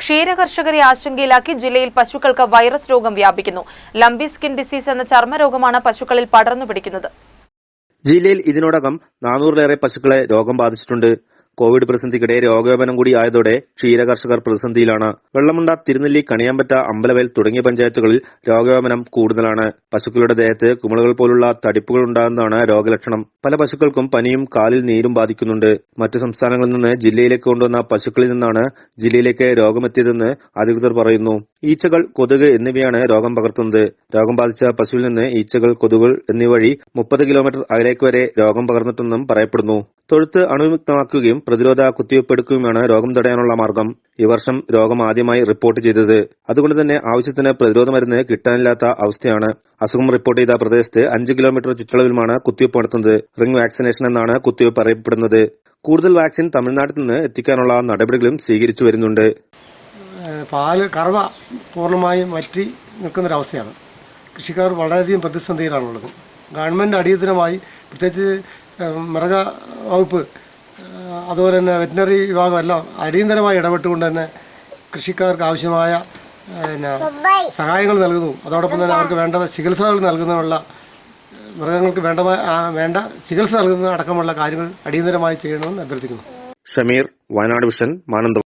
ക്ഷീരകർഷകരെ ആശങ്കയിലാക്കി ജില്ലയിൽ പശുക്കൾക്ക് വൈറസ് രോഗം വ്യാപിക്കുന്നു. ലംബി സ്കിൻ ഡിസീസ് എന്ന ചർമ്മരോഗമാണ് പശുക്കളിൽ പടർന്നു പിടിക്കുന്നത്. ജില്ലയിൽ ഇതിനോടകം നാനൂറിലേറെ പശുക്കളെ രോഗം ബാധിച്ചിട്ടുണ്ട്. കോവിഡ് പ്രതിസന്ധിക്കിടെ രോഗവ്യാപനം കൂടി ആയതോടെ ക്ഷീര കർഷകർ പ്രതിസന്ധിയിലാണ്. വെള്ളമുണ്ട തിരുനെല്ലി കണിയാമ്പറ്റ അമ്പലവയൽ തുടങ്ങിയ പഞ്ചായത്തുകളിൽ രോഗവ്യാപനം കൂടുതലാണ്. പശുക്കളുടെ ദേഹത്ത് കുമിളുകൾ പോലുള്ള തടിപ്പുകൾ ഉണ്ടാകുന്നതാണ് രോഗലക്ഷണം. പല പശുക്കൾക്കും പനിയും കാലിൽ നീരും ബാധിക്കുന്നുണ്ട്. മറ്റു സംസ്ഥാനങ്ങളിൽ നിന്ന് ജില്ലയിലേക്ക് കൊണ്ടുവന്ന പശുക്കളിൽ നിന്നാണ് ജില്ലയിലേക്ക് രോഗമെത്തിയതെന്ന് അധികൃതർ പറയുന്നു. ഈച്ചകൾ കൊതുക് എന്നിവയാണ് രോഗം പകർത്തുന്നത്. രോഗം ബാധിച്ച പശുവിൽ നിന്ന് ഈച്ചകൾ കൊതുകൾ എന്നിവ വഴി മുപ്പത് കിലോമീറ്റർ അകലേക്ക് വരെ രോഗം പകർന്നിട്ടെന്നും പറയപ്പെടുന്നു. തൊഴുത്ത് അണുവിമുക്തമാക്കുകയും പ്രതിരോധ കുത്തിവയ്പ് എടുക്കുകയുമാണ് രോഗം തടയാനുള്ള മാർഗം. ഈ വർഷം രോഗം ആദ്യമായി റിപ്പോർട്ട് ചെയ്തത്. അതുകൊണ്ട് തന്നെ ആവശ്യത്തിന് പ്രതിരോധ മരുന്ന് കിട്ടാനില്ലാത്ത അവസ്ഥയാണ്. അസുഖം റിപ്പോർട്ട് ചെയ്ത പ്രദേശത്ത് അഞ്ച് കിലോമീറ്റർ ചുറ്റളവിലുമാണ് കുത്തിവയ്പ് നടത്തുന്നത്. റിംഗ് വാക്സിനേഷൻ എന്നാണ് കുത്തിവയ്പ് അറിയപ്പെടുന്നത്. കൂടുതൽ വാക്സിൻ തമിഴ്നാട്ടിൽ നിന്ന് എത്തിക്കാനുള്ള നടപടികളും സ്വീകരിച്ചു വരുന്നുണ്ട്. പാൽ കറവ പൂർണമായും വറ്റി നിൽക്കുന്നൊരവസ്ഥയാണ്. കൃഷിക്കാർ വളരെയധികം പ്രതിസന്ധിയിലാണുള്ളത്. ഗവൺമെന്റ് അടിയന്തരമായി പ്രത്യേകിച്ച് മൃഗ വകുപ്പ് അതുപോലെ തന്നെ വെറ്റിനറി വിഭാഗം എല്ലാം അടിയന്തരമായി ഇടപെട്ടുകൊണ്ട് തന്നെ കൃഷിക്കാർക്ക് ആവശ്യമായ പിന്നെ സഹായങ്ങൾ നൽകുന്നു. അതോടൊപ്പം തന്നെ അവർക്ക് വേണ്ട ചികിത്സകൾ നൽകുന്നതിനുള്ള മൃഗങ്ങൾക്ക് വേണ്ട വേണ്ട ചികിത്സ നൽകുന്ന അടക്കമുള്ള കാര്യങ്ങൾ അടിയന്തരമായി ചെയ്യണമെന്ന് അഭ്യർത്ഥിക്കുന്നു. സമീർ വയനാട് വിഷൻ മാനന്തവാടി.